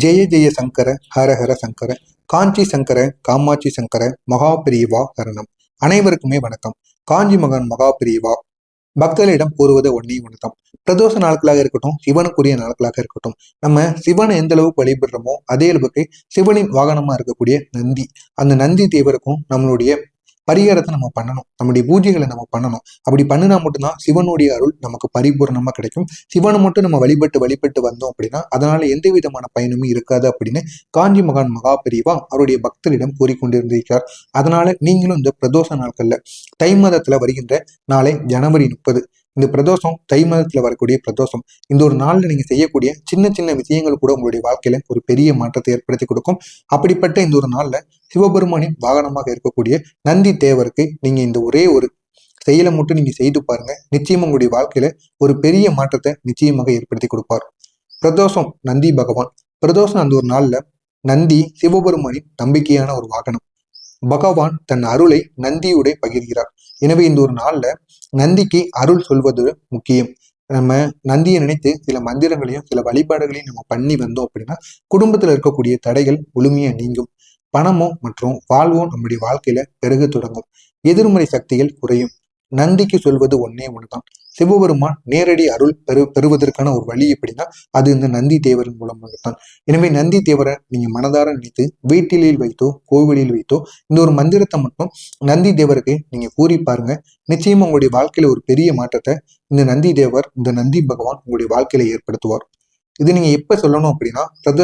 ஜெய ஜெய சங்கர ஹர ஹர சங்கர காஞ்சி சங்கர காமாட்சி சங்கர மகாபிரிவா சரணம். அனைவருக்குமே வணக்கம். காஞ்சி மகன் மகாபிரிவா. பக்தர்களிடம் கூறுவது ஒன்னே ஒன்றுதான் பிரதோஷ நாட்களாக இருக்கட்டும் சிவனுக்குரிய நாட்களாக இருக்கட்டும் நம்ம சிவனை எந்த அளவுக்கு வழிபடுறோமோ அதே அளவுக்கு சிவனின் வாகனமா இருக்கக்கூடிய நந்தி. அந்த நந்தி தேவருக்கும் நம்மளுடைய பரிகாரத்தை நம்ம பண்ணணும். நம்முடைய பூஜைகளை நம்ம பண்ணணும். அப்படி பண்ணினா மட்டும்தான் சிவனுடைய அருள் நமக்கு பரிபூர்ணமாக கிடைக்கும். சிவனை மட்டும் நம்ம வழிபட்டு வழிபட்டு வந்தோம் அப்படின்னா அதனால எந்த விதமான பயனுமே இருக்காது அப்படின்னு காஞ்சி மகான் மகாபெரிவா அவருடைய பக்தரிடம் கூறிக்கொண்டிருந்திருக்கிறார். அதனால நீங்களும் இந்த பிரதோஷ நாட்கள்ல தை மாதத்துல வருகின்ற நாளை ஜனவரி முப்பது இந்த பிரதோஷம் தை மதத்தில் வரக்கூடிய பிரதோஷம் இந்த ஒரு நாளில் நீங்கள் செய்யக்கூடிய சின்ன சின்ன விஷயங்கள் கூட உங்களுடைய வாழ்க்கையில ஒரு பெரிய மாற்றத்தை ஏற்படுத்தி கொடுக்கும். அப்படிப்பட்ட இந்த ஒரு நாளில் சிவபெருமானின் வாகனமாக இருக்கக்கூடிய நந்தி தேவருக்கு நீங்க இந்த ஒரே ஒரு செயலை மட்டும் நீங்க செய்து பாருங்க. நிச்சயமா உங்களுடைய வாழ்க்கையில ஒரு பெரிய மாற்றத்தை நிச்சயமாக ஏற்படுத்தி கொடுப்பார். பிரதோஷம் நந்தி பகவான். பிரதோஷம் அந்த ஒரு நாள்ல நந்தி சிவபெருமானின் நம்பிக்கையான ஒரு வாகனம். பகவான் தன் அருளை நந்தியுடைய பகிர்கிறார். எனவே இந்த ஒரு நாள்ல நந்திக்கு அருள் சொல்வது முக்கியம். நம்ம நந்தியை நினைத்து சில மந்திரங்களையும் சில வழிபாடுகளையும் நம்ம பண்ணி வந்தோம் அப்படின்னா குடும்பத்துல இருக்கக்கூடிய தடைகள் முழுமையா நீங்கும். பணமோ மற்றும் வாழ்வோ நம்முடைய வாழ்க்கையில பெருக தொடங்கும். எதிர்மறை சக்திகள் குறையும். நந்திக்கு சொல்வது ஒன்னே ஒண்ணுதான். சிவபெருமான் நேரடி அருள் பெரு பெறுவதற்கான ஒரு வழி எப்படின்னா அது இந்த நந்தி தேவரின் மூலமாகத்தான். எனவே நந்தி தேவரை நீங்க மனதார நினைத்து வீட்டிலில் வைத்தோ கோவிலில் வைத்தோ இந்த ஒரு மந்திரத்தை மட்டும் நந்தி தேவருக்கு நீங்க கூறி பாருங்க. நிச்சயமா உங்களுடைய வாழ்க்கையில ஒரு பெரிய மாற்றத்தை இந்த நந்தி தேவர் இந்த நந்தி பகவான் உங்களுடைய வாழ்க்கையில ஏற்படுத்துவார். இது நீங்க எப்ப சொல்லணும் அப்படின்னா பிரத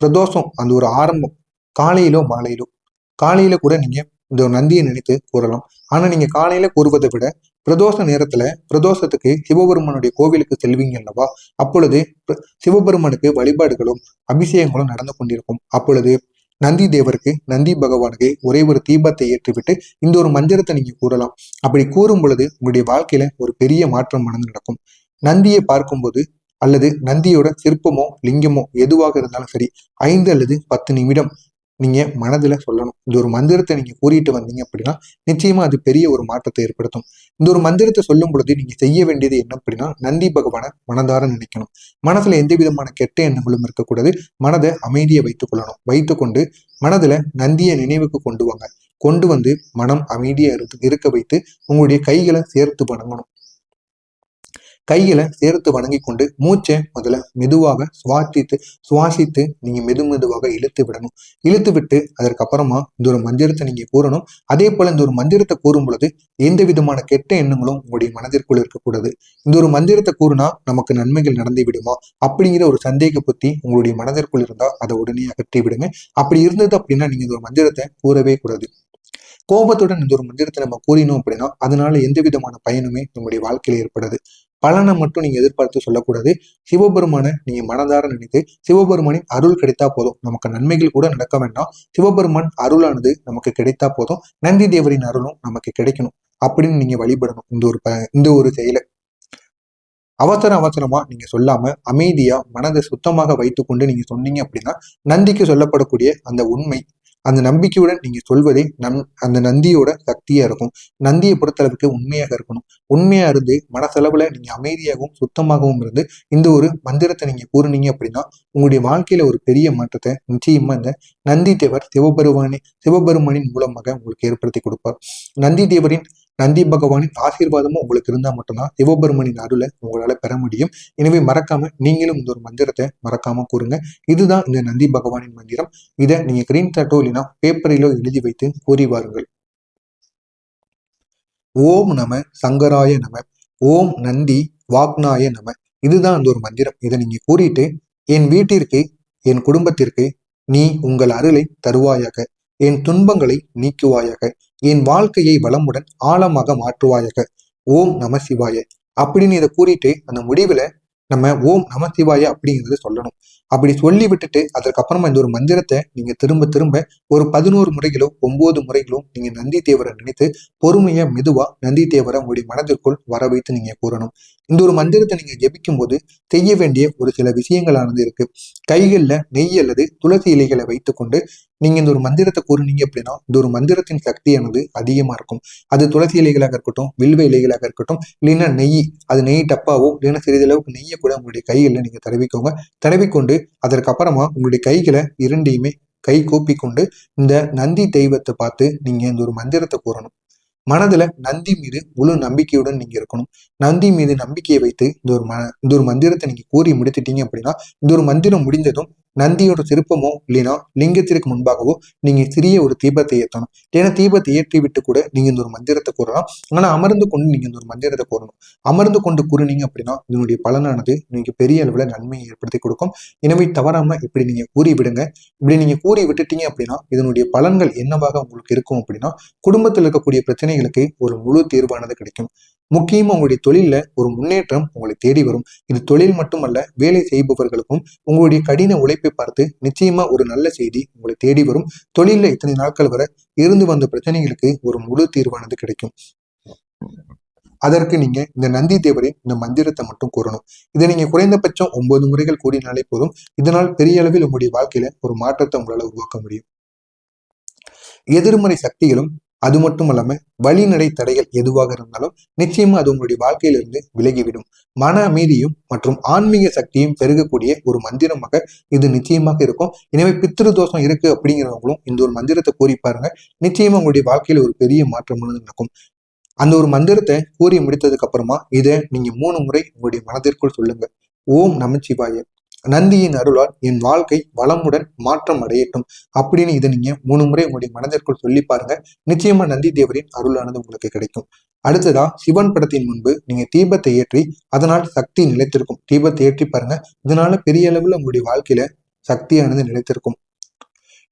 பிரதோஷம் அந்த ஒரு ஆரம்பம். காலையிலோ மாலையிலோ. காலையில கூட நீங்க இந்த நந்தியை நினைத்து கூறலாம். ஆனா நீங்க காலையில கூறுவதை விட பிரதோஷ நேரத்துல பிரதோஷத்துக்கு சிவபெருமானுடைய கோவிலுக்கு செல்வீங்க அல்லவா? அப்பொழுது சிவபெருமானுக்கு வழிபாடுகளும் அபிஷேகங்களும் நடந்து கொண்டிருக்கும். அப்பொழுது நந்தி தேவருக்கு நந்தி பகவானுக்கு ஒரே ஒரு தீபத்தை ஏற்றிவிட்டு இந்த ஒரு மந்திரத்தை நீங்க கூறலாம். அப்படி கூறும் பொழுது உங்களுடைய வாழ்க்கையில ஒரு பெரிய மாற்றம் நடந்து நடக்கும். நந்தியை பார்க்கும்போது அல்லது நந்தியோட சிற்பமோ லிங்கமோ எதுவாக இருந்தாலும் சரி ஐந்து அல்லது பத்து நிமிடம் நீங்கள் மனதில் சொல்லணும். இந்த ஒரு மந்திரத்தை நீங்கள் கூறிட்டு வந்தீங்க அப்படின்னா நிச்சயமா அது பெரிய ஒரு மாற்றத்தை ஏற்படுத்தும். இந்த ஒரு மந்திரத்தை சொல்லும் பொழுது நீங்கள் செய்ய வேண்டியது என்ன அப்படின்னா நந்தி பகவானை மனதார நினைக்கணும். மனசில் எந்த விதமான கெட்ட எண்ணங்களும் இருக்கக்கூடாது. மனதை அமைதியை வைத்துக் கொள்ளணும். வைத்துக்கொண்டு மனதில் நந்தியை நினைவுக்கு கொண்டு வாங்க. கொண்டு வந்து மனம் அமைதியாக இருக்க வைத்து உங்களுடைய கைகளை சேர்த்து வணங்கணும். கையில சேர்த்து வணங்கி கொண்டு மூச்சை முதல்ல மெதுவாக சுவாசித்து சுவாசித்து நீங்க மெது மெதுவாக இழுத்து விடணும். இழுத்து விட்டு அதற்கப்புறமா இந்த ஒரு மந்திரத்தை நீங்க கூறணும். அதே போல இந்த ஒரு மந்திரத்தை கூறும் பொழுது எந்த விதமான கெட்ட எண்ணங்களும் உங்களுடைய மனதிற்குள் இருக்கக்கூடாது. இந்த ஒரு மந்திரத்தை கூறுனா நமக்கு நன்மைகள் நடந்து விடுமா? அப்படிங்கிற ஒரு சந்தேக புத்தி உங்களுடைய மனதிற்குள் இருந்தா அதை உடனே அகற்றி விடுங்க. அப்படி இருந்தது அப்படின்னா நீங்க இந்த ஒரு மந்திரத்தை கூறவே கூடாது. கோபத்துடன் இந்த ஒரு மந்திரத்தை நம்ம கூறினோம் அப்படின்னா அதனால எந்த விதமான பயனுமே நம்முடைய வாழ்க்கையில ஏற்படாது. பலனை மட்டும் நீங்க எதிர்பார்த்து சொல்லக்கூடாது. சிவபெருமானை நீங்க மனதார நினைத்து சிவபெருமானின் அருள் கிடைத்தா போதும். நமக்கு நன்மைகள் கூட நடக்க வேண்டாம். சிவபெருமான் அருளானது நமக்கு கிடைத்தா போதும். நந்தி தேவரின் அருளும் நமக்கு கிடைக்கணும். அப்படின்னு நீங்க வழிபடணும். இந்த ஒரு இந்த ஒரு செயலை. அவசர அவசரமா நீங்க சொல்லாம அமைதியா மனதை சுத்தமாக வைத்துக்கொண்டு நீங்க சொன்னீங்க அப்படின்னா நந்திக்கு சொல்லப்படக்கூடிய அந்த உண்மை அந்த நம்பிக்கையுடன் நீங்க சொல்வதே நம் அந்த நந்தியோட சக்தியா இருக்கும். நந்தியை பொறுத்தளவுக்கு உண்மையாக இருக்கணும். உண்மையா இருந்து மனசளவுல நீங்க அமைதியாகவும் சுத்தமாகவும் இருந்து இந்த ஒரு மந்திரத்தை நீங்க கூறினீங்க அப்படின்னா உங்களுடைய வாழ்க்கையில ஒரு பெரிய மாற்றத்தை நிச்சயமா இந்த நந்தி தேவர் சிவபெருமானி சிவபெருமானின் மூலமாக உங்களுக்கு ஏற்படுத்தி கொடுப்பார். நந்தி தேவரின் நந்தி பகவானின் ஆசீர்வாதமும் உங்களுக்கு இருந்தால் மட்டும்தான் சிவபெருமனின் அருளை உங்களால் பெற முடியும். எனவே மறக்காம நீங்களும் இந்த ஒரு மந்திரத்தை மறக்காம கூறுங்க. இதுதான் இந்த நந்தி பகவானின் மந்திரம். இதை நீங்க கிரீன் தட்டோ இல்லைன்னா பேப்பரிலோ எழுதி வைத்து கூறி வாருங்கள். ஓம் நம சங்கராய நம ஓம் நந்தி வாக்னாய நம. இதுதான் அந்த ஒரு மந்திரம். இதை நீங்க கூறிட்டு என் வீட்டிற்கு என் குடும்பத்திற்கு நீ உங்கள் அருளை தருவாயாக. என் துன்பங்களை நீக்குவாயாக. என் வாழ்க்கையை வளமுடன் ஆழமாக மாற்றுவாயாக. ஓம் நம சிவாய. அப்படின்னு இதை கூறிட்டு அந்த முடிவுல நம்ம ஓம் நம சிவாய அப்படிங்கிறத சொல்லணும். அப்படி சொல்லி விட்டுட்டு அதற்கப்புறமா இந்த ஒரு மந்திரத்தை நீங்க திரும்ப திரும்ப ஒரு பதினோரு முறைகளோ ஒன்பது முறைகளோ நீங்க நந்தி தேவரை நினைத்து பொறுமையா மெதுவா நந்தி தேவரை உங்களுடைய மனதிற்குள் வர வைத்து நீங்க கூறணும். இந்த ஒரு மந்திரத்தை நீங்க ஜெபிக்கும் போது செய்ய வேண்டிய ஒரு சில விஷயங்களானது இருக்கு. கைகளில் நெய் அல்லது துளசி இலைகளை வைத்துக்கொண்டு நீங்க இந்த ஒரு மந்திரத்தை கூறினீங்க அப்படின்னா இந்த ஒரு மந்திரத்தின் சக்தியானது அதிகமா இருக்கும். அது துளசி இலைகளாக இருக்கட்டும் வில்வ இலைகளாக இருக்கட்டும் இல்லைன்னா நெய் அது நெய் டப்பாவோ இல்லைன்னா சிறிதளவுக்கு நெய்யை கூட உங்களுடைய கைகளில் நீங்க தடவிக்கோங்க. தடவிக்கொண்டு அதற்கப்புறமா உங்களுடைய கைகளை இரண்டையுமே கை கூப்பி கொண்டு இந்த நந்தி தெய்வத்தை பார்த்து நீங்க இந்த ஒரு மந்திரத்தை கூறணும். மனதுல நந்தி மீது முழு நம்பிக்கையுடன் நீங்க இருக்கணும். நந்தி மீது நம்பிக்கையை வைத்து இந்த ஒரு ம இந்த ஒரு மந்திரத்தை நீங்க கூறி முடித்துட்டீங்க அப்படின்னா இந்த ஒரு மந்திரம் முடிந்ததும் நந்தியோட சிற்பமோ இல்லைன்னா லிங்கத்திற்கு முன்பாகவோ நீங்க சிறிய ஒரு தீபத்தை ஏற்றணும் ஏன்னா தீபத்தை ஏற்றி விட்டு கூட நீங்க இந்த ஒரு மந்திரத்தை கூறலாம். ஆனா அமர்ந்து கொண்டு நீங்க இந்த ஒரு மந்திரத்தை கூறணும். அமர்ந்து கொண்டு கூறினீங்க அப்படின்னா இதனுடைய பலனானது நீங்க பெரிய அளவுல நன்மையை ஏற்படுத்தி கொடுக்கும். எனவே தவறாம இப்படி நீங்க கூறி விடுங்க இப்படி நீங்க கூறி விட்டுட்டீங்க அப்படின்னா இதனுடைய பலன்கள் என்னவாக உங்களுக்கு இருக்கும் அப்படின்னா குடும்பத்தில் இருக்கக்கூடிய பிரச்சனைகளுக்கு ஒரு முழு தீர்வானது கிடைக்கும். முக்கியமா உங்களுடைய தொழில்ல ஒரு முன்னேற்றம் உங்களை தேடி வரும். இது தொழில் மட்டுமல்ல வேலை செய்பவர்களுக்கும் உங்களுடைய கடின உழைப்பு பார்த்து நிச்சயமா ஒரு நல்ல செய்தி உங்களை தேடி வரும். தொழில இத்தனை நாட்கள் வர இருந்து வந்த பிரச்சனைகளுக்கு ஒரு முழு தீர்வானது கிடைக்கும். அதற்கு நீங்க இந்த நந்தி தேவரின் இந்த மந்திரத்தை மட்டும் கூறணும். இதை நீங்க குறைந்தபட்சம் ஒன்பது முறைகள் கூறினாலே போதும். இதனால் பெரிய அளவில் உங்களுடைய வாழ்க்கையில ஒரு மாற்றத்தை உங்களால உருவாக்க முடியும். எதிர்மறை சக்திகளும் அது மட்டும் இல்லாம வழிநடை தடைகள் எதுவாக இருந்தாலும் நிச்சயமா அது உங்களுடைய வாழ்க்கையிலிருந்து விலகிவிடும். மன அமைதியும் மற்றும் ஆன்மீக சக்தியும் பெருகக்கூடிய ஒரு மந்திரமாக இது நிச்சயமாக இருக்கும். எனவே பித்திரு தோஷம் இருக்கு அப்படிங்கிறவங்களும் இந்த ஒரு மந்திரத்தை கூறி பாருங்க. நிச்சயமா உங்களுடைய வாழ்க்கையில ஒரு பெரிய மாற்றம் நடக்கும். அந்த ஒரு மந்திரத்தை கூறி முடித்ததுக்கு அப்புறமா இதை நீங்க மூணு முறை உங்களுடைய மனதிற்குள் சொல்லுங்க. ஓம் நமச்சிவாய. நந்தியின் அருளால் என் வாழ்க்கை வளமுடன் மாற்றம் அடையட்டும். அப்படின்னு இதை நீங்க மூணு முறை உங்களுடைய மனதிற்குள் சொல்லி பாருங்க. நிச்சயமா நந்தி தேவரின் அருளானது உங்களுக்கு கிடைக்கும். அடுத்ததா சிவன் படத்தின் முன்பு நீங்க தீபத்தை ஏற்றி அதனால் சக்தி நிலைத்திருக்கும். தீபத்தை ஏற்றி பாருங்க. இதனால பெரிய அளவுல உங்களுடைய வாழ்க்கையில சக்தியானது நிலைத்திருக்கும்.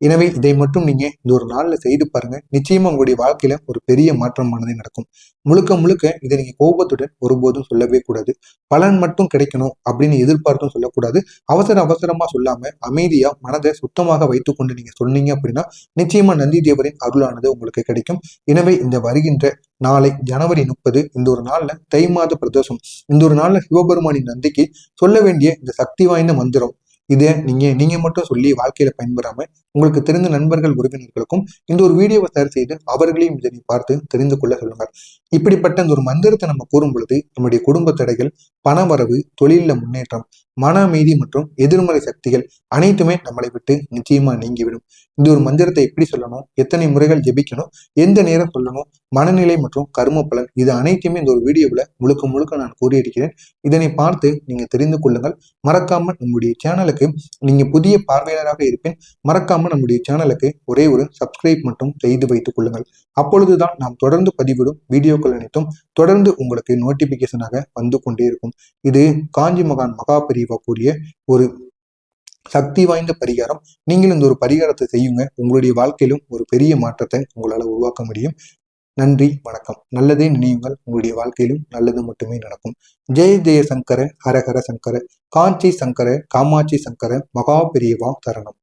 எனவே இதை மட்டும் நீங்க இந்த ஒரு நாள்ல செய்து பாருங்க. நிச்சயமா உங்களுடைய வாழ்க்கையில ஒரு பெரிய மாற்றமானது நடக்கும். முழுக்க முழுக்க இதை நீங்க கோபத்துடன் ஒருபோதும் சொல்லவே கூடாது. பலன் மட்டும் கிடைக்கணும் அப்படின்னு எதிர்பார்த்தும் சொல்லக்கூடாது. அவசர அவசரமா சொல்லாம அமைதியா மனதை சுத்தமாக வைத்துக்கொண்டு நீங்க சொன்னீங்க அப்படின்னா நிச்சயமா நந்தி தேவரின் அருளானது உங்களுக்கு கிடைக்கும். எனவே இந்த வருகின்ற நாளை ஜனவரி முப்பது இந்த ஒரு நாள்ல தை மாத பிரதோஷம். இந்த ஒரு நாள்ல சிவபெருமானின் நந்திக்கு சொல்ல வேண்டிய இந்த சக்தி வாய்ந்த மந்திரம் இதை நீங்க நீங்க மட்டும் சொல்லி வாழ்க்கையில பயன்பெறாம உங்களுக்கு தெரிந்த நண்பர்கள் உறவினர்களுக்கும் இந்த ஒரு வீடியோவை தயார் செய்து அவர்களையும் இதனை பார்த்து தெரிந்து கொள்ள சொல்லுங்கள். இப்படிப்பட்ட இந்த ஒரு மந்திரத்தை நம்ம கூறும் பொழுது நம்முடைய குடும்ப தடைகள் பணவரவு தொழில முன்னேற்றம் மன அமைதி மற்றும் எதிர்மறை சக்திகள் அனைத்துமே நம்மளை விட்டு நிச்சயமா நீங்கிவிடும் இந்த ஒரு மந்திரத்தை எப்படி சொல்லணும்? எத்தனை முறைகள் ஜெபிக்கணும்? எந்த நேரம் சொல்லணும்? மனநிலை மற்றும் கர்ம பலன் இது அனைத்தையுமே இந்த ஒரு வீடியோவில் முழுக்க முழுக்க நான் கூறியிருக்கிறேன். இதனை பார்த்து நீங்கள் தெரிந்து கொள்ளுங்கள். மறக்காமல் நம்முடைய சேனலுக்கு நீங்கள் புதிய பார்வையாளராக இருப்பேன் மறக்காமல் நம்முடைய சேனலுக்கு ஒரே ஒரு சப்ஸ்கிரைப் மட்டும் செய்து வைத்துக் கொள்ளுங்கள். அப்பொழுதுதான் நாம் தொடர்ந்து பதிவிடும் வீடியோக்கள் அனைத்தும் தொடர்ந்து உங்களுக்கு நோட்டிபிகேஷனாக வந்து கொண்டே இருக்கும். இது காஞ்சி மகான் மகா பிரிவா கூறிய ஒரு சக்தி வாய்ந்த பரிகாரம். நீங்களும் இந்த ஒரு பரிகாரத்தை செய்யுங்க. உங்களுடைய வாழ்க்கையிலும் ஒரு பெரிய மாற்றத்தை உங்களால் உருவாக்க முடியும். நன்றி வணக்கம். நல்லதே நினைவுங்கள் உங்களுடைய வாழ்க்கையிலும் நல்லது மட்டுமே நடக்கும். ஜெய ஜெய சங்கர ஹரஹர சங்கர காஞ்சி சங்கர காமாட்சி சங்கர மகா பெரியவா தரணம்.